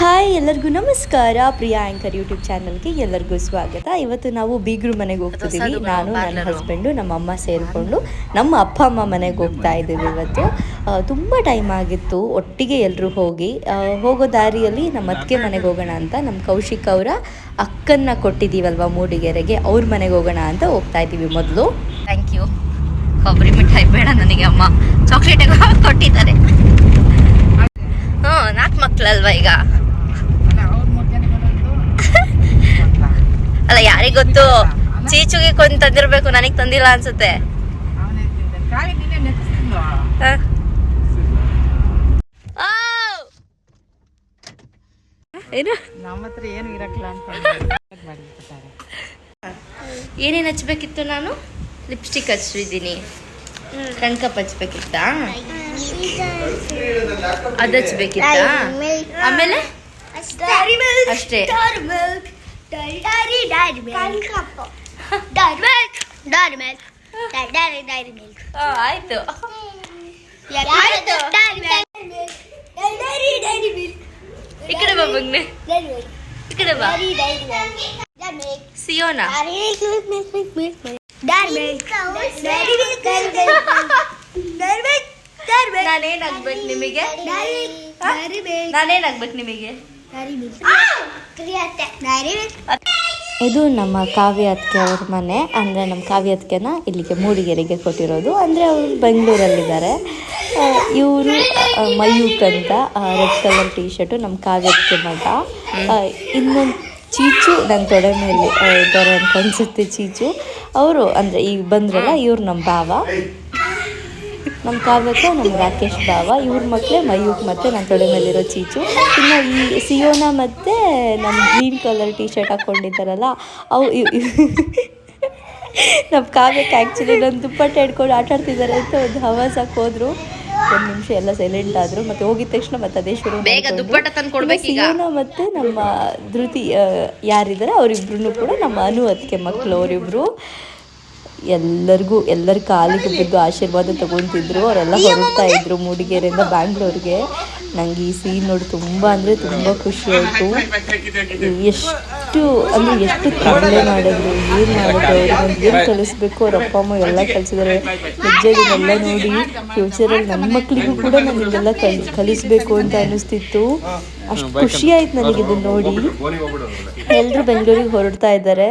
Hi ಎಲ್ಲರಿಗೂ ನಮಸ್ಕಾರ. Priya anchor YouTube ಚಾನಲ್ಗೆ ಎಲ್ಲರಿಗೂ ಸ್ವಾಗತ. ಇವತ್ತು ನಾವು ಬೀಗ್ರು ಮನೆಗೆ ಹೋಗ್ತಿದ್ದೀವಿ ನಾನು ನನ್ನ ಹಸ್ಬೆಂಡು ನಮ್ಮ ಅಮ್ಮ ಸೇರಿಕೊಂಡು ನಮ್ಮ ಅಪ್ಪ ಅಮ್ಮ ಮನೆಗೆ ಹೋಗ್ತಾ ಇದ್ದೀವಿ ಇವತ್ತು. ತುಂಬ ಟೈಮ್ ಆಗಿತ್ತು. ಒಟ್ಟಿಗೆ ಎಲ್ಲರೂ ಹೋಗಿ ಹೋಗೋ ದಾರಿಯಲ್ಲಿ ನಮ್ಮ ಅತ್ತಿಗೆ ಮನೆಗೆ ಹೋಗೋಣ ಅಂತ ನಮ್ಮ ಕೌಶಿಕ್ ಅವರ ಅಕ್ಕನ್ನ ಕೊಟ್ಟಿದ್ದೀವಲ್ವ ಮೂಡಿಗೆರೆಗೆ. ಅವ್ರ ಮನೆಗೆ ಹೋಗೋಣ ಅಂತ ಹೋಗ್ತಾ ಇದ್ದೀವಿ ಮೊದಲು. ಥ್ಯಾಂಕ್ ಯು ಕೊಬ್ಬರಿ ಮಿಠಾಯಿ ಬೇಡ ನನಗೆ ಅಮ್ಮ. ಚಾಕ್ಲೇಟ್ ಕೊಟ್ಟಿದ್ದಾರೆ. ಹ್ಞೂ ನಾಲ್ಕು ಮಕ್ಕಳಲ್ವ ಈಗ? ಅಲ್ಲ ಗೊತ್ತು ಚೀಚುಗೆ ಕೊಂದ್ ತಂದಿರ್ಬೇಕು, ನನಗ್ ತಂದಿಲ್ಲ ಅನ್ಸುತ್ತೆ. ಏನೇನು ಹಚ್ಬೇಕಿತ್ತು ನಾನು? ಲಿಪ್ಸ್ಟಿಕ್ ಹಚ್ಚಿದೀನಿ ಕಣ್ಕಪ್ ಹಚ್ಬೇಕಿತ್ತ? ಅದ್ ಹಚ್ಬೇಕಿತ್ತಾ? ಆಮೇಲೆ? ಅಷ್ಟೇ. ಆ, ಆಯ್ತು ಈ ಕಡೆ ಬಾ ಮಗ್ನೆ ಈ ಕಡೆ ಬಾ ಸಿಯೋನಾ ನಾನೇನಾಗ್ಬೇಕು ನಿಮಗೆ ನಾನೇನಾಗ್ಬೇಕು ನಿಮಗೆ ಇದು ನಮ್ಮ ಕಾವ್ಯ ಅತ್ತಿಗೆ ಅವ್ರ ಮನೆ. ಅಂದ್ರೆ ನಮ್ಮ ಕಾವ್ಯ ಅತ್ತಿಗೆನ ಇಲ್ಲಿಗೆ ಮೂಡಿಗೆರೆಗೆ ಕೊಟ್ಟಿರೋದು. ಅಂದರೆ ಅವರು ಬೆಂಗಳೂರಲ್ಲಿದ್ದಾರೆ. ಇವರು ಮಯೂಕ್ ಅಂತ ರೆಡ್ ಕಲರ್ ಟಿ ಶರ್ಟು ನಮ್ಮ ಕಾವ್ಯ ಅತ್ತಿಗೆ ಮಗ ಇನ್ನೊಂದು ಚೀಚು ನನ್ನ ತೊಡೆ ಮೇಲೆ ಇದ್ದಾರೆ ಅಂತ ಅನ್ಸುತ್ತೆ ಚೀಚು. ಅವರು ಅಂದರೆ ಈಗ ಬಂದ್ರಲ್ಲ ಇವ್ರು ನಮ್ಮ ಭಾವ. ನಮ್ಮ ಕಾವ್ಯಕ್ಕೆ ನಮ್ಮ ರಾಕೇಶ್ ಭಾವ ಇವ್ರ ಮಕ್ಕಳೇ ಮಯೂಕ್ ಮತ್ತು ನನ್ನ ತೊಡೆ ಮೇಲಿರೋ ಚೀಚು. ಇನ್ನು ಈ ಸಿಯೋನಾ ಮತ್ತು ನಮ್ಮ ಗ್ರೀನ್ ಕಲರ್ ಟೀ ಶರ್ಟ್ ಹಾಕ್ಕೊಂಡಿದ್ದಾರಲ್ಲ ಅವು ನಮ್ಮ ಕಾವ್ಯಕ್ಕೆ ಆ್ಯಕ್ಚುಲಿ ನನ್ನ ದುಪ್ಪಟ್ಟ ಹಿಡ್ಕೊಂಡು ಆಟ ಆಡ್ತಿದ್ದಾರೆ ಅಂತ ಒಂದು ಹವಾಸಕ್ಕೆ ಹೋದ್ರು ಒಂದು ನಿಮಿಷ ಎಲ್ಲ ಸೈಲೆಂಟ್ ಆದರು. ಮತ್ತೆ ಹೋಗಿದ ತಕ್ಷಣ ಮತ್ತೆ ಅದೇ ಶುರು ಸಿಯೋನ ಮತ್ತು ನಮ್ಮ ಧೃತಿ ಯಾರಿದ್ದಾರೆ ಅವರಿಬ್ರು ಕೂಡ ನಮ್ಮ ಅನು ಅದಕ್ಕೆ ಮಕ್ಕಳು ಅವರಿಬ್ರು. ಎಲ್ಲರಿಗೂ ಎಲ್ಲರ ಕಾಲಿಗೆ ಬಿದ್ದು ಆಶೀರ್ವಾದ ತಗೊತಿದ್ರು ಅವರೆಲ್ಲ ಹೊರಡ್ತಾ ಇದ್ರು ಮೂಡಿಗೆರೆಯಿಂದ ಬ್ಯಾಂಗ್ಳೂರ್ಗೆ. ನಂಗೆ ಈ ಸೀನ್ ನೋಡಿ ತುಂಬ ಅಂದರೆ ತುಂಬ ಖುಷಿ ಆಯ್ತು. ಎಷ್ಟು ಅಂದರೆ ಎಷ್ಟು ಕಡಿಮೆ ಮಾಡಿದ್ರು ಏನು ಮಾಡಿದ್ರು ಅವ್ರಿಗೆ ಏನು ಕಲಿಸ್ಬೇಕು? ಅವ್ರ ಅಪ್ಪ ಅಮ್ಮ ಎಲ್ಲ ಕಲಿಸಿದ್ದಾರೆ. ನಿಜ ಇದನ್ನೆಲ್ಲ ನೋಡಿ ಫ್ಯೂಚರಲ್ಲಿ ನನ್ನ ಮಕ್ಕಳಿಗೂ ಕೂಡ ನಾನು ಇದೆಲ್ಲ ಕಲಿ ಕಲಿಸ್ಬೇಕು ಅಂತ ಅನ್ನಿಸ್ತಿತ್ತು. ಅಷ್ಟು ಖುಷಿ ಆಯ್ತು ನನಗೆ ಇದನ್ನ ನೋಡಿ. ಎಲ್ಲರೂ ಬೆಂಗಳೂರಿಗೆ ಹೊರಡ್ತಾ ಇದ್ದಾರೆ.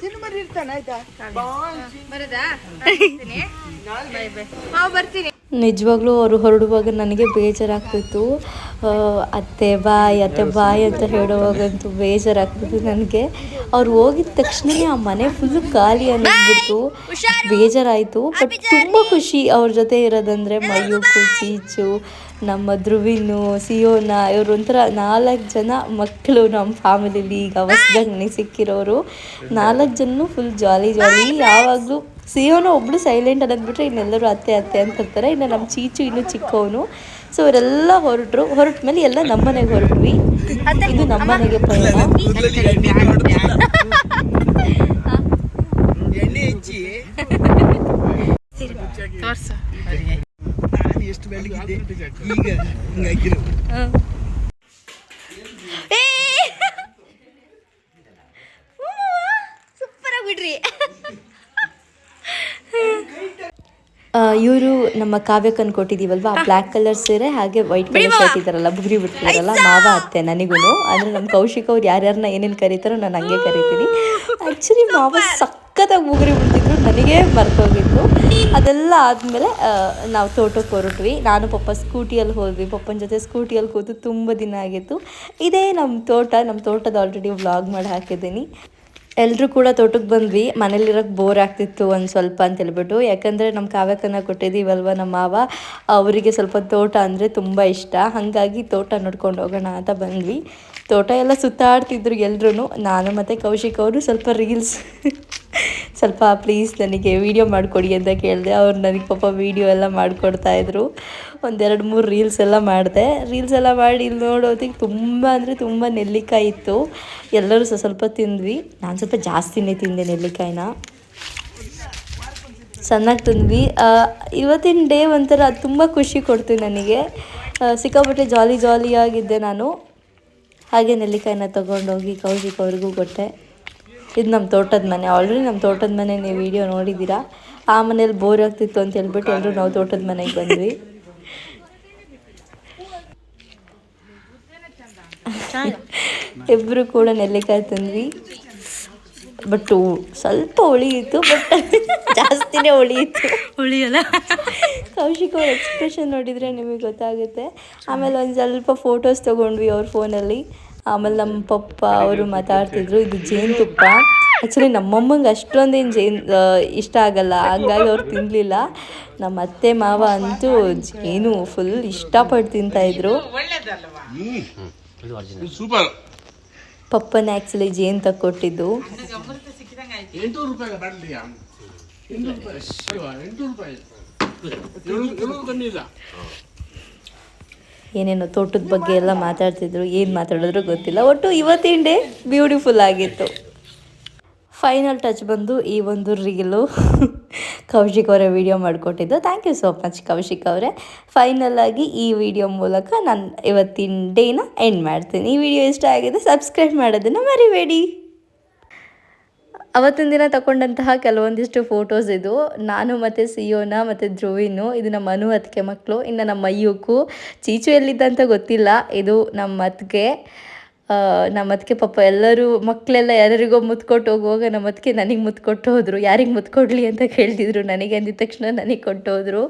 ತಿನ್ನು ಮರಿ ಇರ್ತಾನೆ ಆಯ್ತಾ? ನಿಜವಾಗ್ಲೂ ಅವರು ಹೊರಡುವಾಗ ನನಗೆ ಬೇಜಾರಾಗ್ತಿತ್ತು. ಅತ್ತೆ ಬಾಯ್ ಅತ್ತೆ ಬಾಯ್ ಅಂತ ಹೇಳುವಾಗಂತೂ ಬೇಜಾರಾಗ್ತಿತ್ತು ನನಗೆ. ಅವ್ರು ಹೋಗಿದ ತಕ್ಷಣನೇ ಆ ಮನೆ ಫುಲ್ಲು ಖಾಲಿ ಅನ್ನಿಸ್ಬಿಟ್ಟು ಬೇಜಾರಾಯಿತು. ಬಟ್ ತುಂಬ ಖುಷಿ ಅವ್ರ ಜೊತೆ ಇರೋದಂದರೆ ಮಯೂಕು, ಚೀಚು, ನಮ್ಮ ಧ್ರುವಿನು, ಸಿಯೋನ, ಇವರು ಒಂಥರ ನಾಲ್ಕು ಜನ ಮಕ್ಕಳು ನಮ್ಮ ಫ್ಯಾಮಿಲಿಲಿ ಈಗ ಹೊಸದಾಗಿ ಸಿಕ್ಕಿರೋರು ನಾಲ್ಕು ಜನ ಫುಲ್ ಜಾಲಿ ಜಾಲಿ ಯಾವಾಗಲೂ ಸಿಯೋನ ಒಬ್ಬಳು ಸೈಲೆಂಟ್ ಅನ್ನೋದ್ಬಿಟ್ರೆ ಇನ್ನೆಲ್ಲರೂ ಅತ್ತೆ ಅತ್ತೆ ಅಂತ ಇರ್ತಾರೆ ಇನ್ನು ನಮ್ಮ ಚೀಚು ಇನ್ನು ಚಿಕ್ಕವನು. ಸೊ ಇವರೆಲ್ಲ ಹೊರಟ್ರು. ಹೊರಟ ಮೇಲೆ ಎಲ್ಲ ನಮ್ಮನೆಗೆ ಹೊರಟ್ವಿ. ಇದು ನಮ್ಮನೆಗೆ ಪ್ರಯಾಣ ಸೂಪರ್ ಹೆಚ್ಚಿ ತೋರ್ಸು ನಾನು ಎಷ್ಟು ಬೆಳಗಿದ್ದೆ ಈಗ ಹಿಂಗಾಗಿರು ಸೂಪರ್ ಆಗಿಬಿಡ್ರಿ ಇವರು ನಮ್ಮ ಕಾವ್ಯಕ್ಕನ್ ಕೊಟ್ಟಿದೀವಲ್ವಾ ಬ್ಲಾಕ್ ಕಲರ್ ಸೀರೆ ಹಾಗೆ ವೈಟ್ ಕಲರ್ ಶರ್ಟ್ ಇದ್ದಾರಲ್ಲ ಬುಗ್ರಿ ಬಿಡ್ತಿದಾರಲ್ಲ ಮಾವ ಅತ್ತೆ ನನಗೂ ಅಂದರೆ ನಮ್ಮ ಕೌಶಿಕ್ ಅವ್ರು ಯಾರ್ಯಾರನ್ನ ಏನೇನ್ ಕರೀತಾರೋ ನಾನು ಹಂಗೆ ಕರಿತೀನಿ. ಆಕ್ಚುಲಿ ಮಾವ ಸಖತ್ತಾಗಿ ಬುಗ್ರಿ ಬಿಡ್ತಿದ್ರು ನನಗೆ ಮರ್ತೋಗಿತ್ತು. ಅದೆಲ್ಲ ಆದ್ಮೇಲೆ ನಾವು ತೋಟಕ್ಕೆ ಹೊರಟ್ವಿ. ನಾನು ಪಪ್ಪ ಸ್ಕೂಟಿಯಲ್ಲಿ ಹೋದ್ವಿ. ಪಪ್ಪನ ಜೊತೆ ಸ್ಕೂಟಿಯಲ್ಲಿ ಕೂತು ತುಂಬ ದಿನ ಆಗಿತ್ತು. ಇದೇ ನಮ್ಮ ತೋಟ. ನಮ್ಮ ತೋಟದ ಆಲ್ರೆಡಿ ವ್ಲಾಗ್ ಮಾಡಿ ಹಾಕಿದ್ದೀನಿ. ಎಲ್ಲರೂ ಕೂಡ ತೋಟಕ್ಕೆ ಬಂದ್ವಿ. ಮನೇಲಿರೋಕ್ಕೆ ಬೋರ್ ಆಗ್ತಿತ್ತು ಒಂದು ಸ್ವಲ್ಪ ಅಂತ ಹೇಳ್ಬಿಟ್ಟು. ಯಾಕಂದರೆ ನಮ್ಮ ಕಾವ್ಯಕನ್ನ ಕೊಟ್ಟಿದ್ದೀವಲ್ವ ನಮ್ಮ ಮಾವ, ಅವರಿಗೆ ಸ್ವಲ್ಪ ತೋಟ ಅಂದರೆ ತುಂಬ ಇಷ್ಟ. ಹಾಗಾಗಿ ತೋಟ ನೋಡ್ಕೊಂಡು ಹೋಗೋಣ ಅಂತ ಬಂದ್ವಿ. ತೋಟ ಎಲ್ಲ ಸುತ್ತಾಡ್ತಿದ್ರು ಎಲ್ಲರೂ ನಾನು ಮತ್ತು ಕೌಶಿಕ್ ಅವರು ಸ್ವಲ್ಪ ರೀಲ್ಸ್ ಸ್ವಲ್ಪ ಪ್ಲೀಸ್ ನನಗೆ ವೀಡಿಯೋ ಮಾಡಿಕೊಡಿ ಅಂತ ಕೇಳಿದೆ. ಅವ್ರು ನನಗೆ ಪಾಪ ವೀಡಿಯೋ ಎಲ್ಲ ಮಾಡಿಕೊಡ್ತಾಯಿದ್ರು ಒಂದೆರಡು ಮೂರು ರೀಲ್ಸ್ ಎಲ್ಲ ಮಾಡಿದೆ. ರೀಲ್ಸ್ ಎಲ್ಲ ಮಾಡಿ ಇಲ್ಲಿ ನೋಡೋದಕ್ಕೆ ತುಂಬ ಅಂದರೆ ತುಂಬ ನೆಲ್ಲಿಕಾಯಿ ಇತ್ತು. ಎಲ್ಲರೂ ಸ್ವಲ್ಪ ತಿಂದ್ವಿ. ನಾನು ಸ್ವಲ್ಪ ಜಾಸ್ತಿನೇ ತಿಂದೆ ನೆಲ್ಲಿಕಾಯಿನ. ಚೆನ್ನಾಗಿ ತಿಂದ್ವಿ. ಇವತ್ತಿನ ಡೇ ಒಂಥರ ತುಂಬ ಖುಷಿ ಕೊಡ್ತು ನನಗೆ. ಸಿಕ್ಕಾಪಟ್ಟೆ ಜಾಲಿ ಜಾಲಿಯಾಗಿದ್ದೆ ನಾನು. ಹಾಗೆ ನೆಲ್ಲಿಕಾಯಿನ ತೊಗೊಂಡೋಗಿ ಕೌಶಿಕ್ ಅವ್ರಿಗೂ ಕೊಟ್ಟೆ. ಇದು ನಮ್ಮ ತೋಟದ ಮನೆ. ಆಲ್ರೆಡಿ ನಮ್ಮ ತೋಟದ ಮನೆ ನೀವು ವಿಡಿಯೋ ನೋಡಿದ್ದೀರಾ? ಆ ಮನೇಲಿ ಬೋರ್ ಆಗ್ತಿತ್ತು ಅಂತ ಹೇಳ್ಬಿಟ್ಟು ಎಲ್ಲರೂ ನಾವು ತೋಟದ ಮನೆಗೆ ಬಂದ್ವಿ. ಇಬ್ಬರು ಕೂಡ ನೆಲ್ಲಿಕಾಯಿ ತಂದ್ವಿ. ಬಟ್ ಸ್ವಲ್ಪ ಉಳಿಯಿತು ಬಟ್ ಜಾಸ್ತಿನೇ ಉಳಿಯಿತು. ಉಳಿಯಲ್ಲ? ಕೌಶಿಕ್ ಅವ್ರ ಎಕ್ಸ್ಪ್ರೆಷನ್ ನೋಡಿದರೆ ನಿಮಗೆ ಗೊತ್ತಾಗುತ್ತೆ. ಆಮೇಲೆ ಒಂದು ಸ್ವಲ್ಪ ಫೋಟೋಸ್ ತೊಗೊಂಡ್ವಿ ಅವ್ರ ಫೋನಲ್ಲಿ ಆಮೇಲೆ ನಮ್ಮ ಪಪ್ಪ ಅವರು ಮಾತಾಡ್ತಿದ್ರು ಇದು ಜೇನುತುಪ್ಪ. ಆ್ಯಕ್ಚುಲಿ ನಮ್ಮಮ್ಮಂಗೆ ಅಷ್ಟೊಂದೇನು ಜೇನು ಇಷ್ಟ ಆಗಲ್ಲ. ಹಂಗಾಗಿ ಅವ್ರು ತಿನ್ನಲಿಲ್ಲ ನಮ್ಮ ಅತ್ತೆ ಮಾವ ಅಂತೂ ಜೇನು ಫುಲ್ ಇಷ್ಟಪಟ್ಟು ತಿಂತಾಯಿದ್ರು ಸೂಪರ್ ಪಪ್ಪನ ಆ್ಯಕ್ಚುಲಿ ಜೇನು ತಕ್ಕೊಟ್ಟಿದ್ದು. ಏನೇನೋ ತೋಟದ ಬಗ್ಗೆ ಎಲ್ಲ ಮಾತಾಡ್ತಿದ್ರು, ಏನು ಮಾತಾಡಿದ್ರು ಗೊತ್ತಿಲ್ಲ. ಒಟ್ಟು ಇವತ್ತಿನ ಡೇ ಬ್ಯೂಟಿಫುಲ್ ಆಗಿತ್ತು. ಫೈನಲ್ ಟಚ್ ಬಂದು ಈ ಒಂದು ರೀಲು ಕೌಶಿಕ್ ಅವರೇ video ಮಾಡಿಕೊಟ್ಟಿದ್ದು. Thank you so much Kaushik ಅವರೇ. ಫೈನಲ್ ಆಗಿ ಈ ವಿಡಿಯೋ ಮೂಲಕ ನಾನು ಇವತ್ತಿನ ಡೇನ ಎಂಡ್ ಮಾಡ್ತೀನಿ. ಈ ವಿಡಿಯೋ ಇಷ್ಟ ಆಗಿದೆ ಸಬ್ಸ್ಕ್ರೈಬ್ ಮಾಡೋದನ್ನು ಮರಿಬೇಡಿ. ಅವತ್ತಿನ ದಿನ ತಗೊಂಡಂತಹ ಕೆಲವೊಂದಿಷ್ಟು ಫೋಟೋಸ್ ಇದು. ನಾನು ಮತ್ತು ಸಿಯೋನ ಮತ್ತು ಧ್ರುವಿನು, ಇದು ನಮ್ಮ ಅನು ಅತ್ತಿಗೆ ಮಕ್ಕಳು ಇನ್ನು ನಮ್ಮ ಅಯ್ಯಕ್ಕೂ. ಚೀಚು ಎಲ್ಲಿದ್ದ ಅಂತ ಗೊತ್ತಿಲ್ಲ. ಇದು ನಮ್ಮ ಅತ್ತಿಗೆ. ನಮ್ಮ ಅತ್ತಿಗೆ ಪಾಪ ಎಲ್ಲರೂ ಮಕ್ಕಳೆಲ್ಲ ಯಾರ್ಯಾರಿಗೋ ಮುತ್ಕೊಟ್ಟು ಹೋಗುವಾಗ ನಮ್ಮ ಅತ್ತಿಗೆ ನನಗೆ ಮುತ್ಕೊಟ್ಟು ಹೋದರು. ಯಾರಿಗೆ ಮುತ್ಕೊಡ್ಲಿ ಅಂತ ಕೇಳ್ತಿದ್ರು. ನನಗೆ ಅಂದಿದ ತಕ್ಷಣ ನನಗೆ ಕೊಟ್ಟು ಹೋದರು.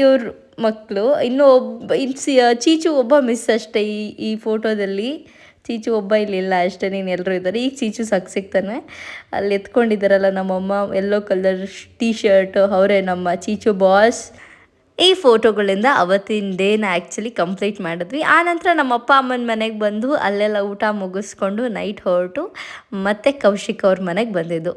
ಇವ್ರ ಮಕ್ಕಳು ಇನ್ನೂ ಒಬ್ಬ ಇನ್ಸಿ ಚೀಚು ಒಬ್ಬ ಮಿಸ್ ಅಷ್ಟೇ ಈ ಈ ಫೋಟೋದಲ್ಲಿ ಚೀಚು ಒಬ್ಬ ಇಲ್ಲಿಲ್ಲ, ಅಷ್ಟೇ ನೀನು ಎಲ್ಲರೂ ಇದ್ದಾರೆ. ಈಗ ಚೀಚು ಸಾಕು ಸಿಗ್ತಾನೆ. ಅಲ್ಲಿ ಎತ್ಕೊಂಡಿದ್ದಾರಲ್ಲ ನಮ್ಮಮ್ಮ, ಎಲ್ಲೋ ಕಲರ್ ಟೀ ಶರ್ಟ್ ಅವರೇ ನಮ್ಮ ಚೀಚು ಬಾಸ್ ಈ ಫೋಟೋಗಳಿಂದ ಅವತ್ತಿನ ಡೇನ ಆ್ಯಕ್ಚುಲಿ ಕಂಪ್ಲೀಟ್ ಮಾಡಿದ್ವಿ. ಆನಂತರ ನಮ್ಮ ಅಪ್ಪ ಅಮ್ಮನ ಮನೆಗೆ ಬಂದು ಅಲ್ಲೆಲ್ಲ ಊಟ ಮುಗಿಸ್ಕೊಂಡು ನೈಟ್ ಹೊರಟು ಮತ್ತೆ ಕೌಶಿಕ್ ಅವ್ರ ಮನೆಗೆ ಬಂದಿದ್ದು.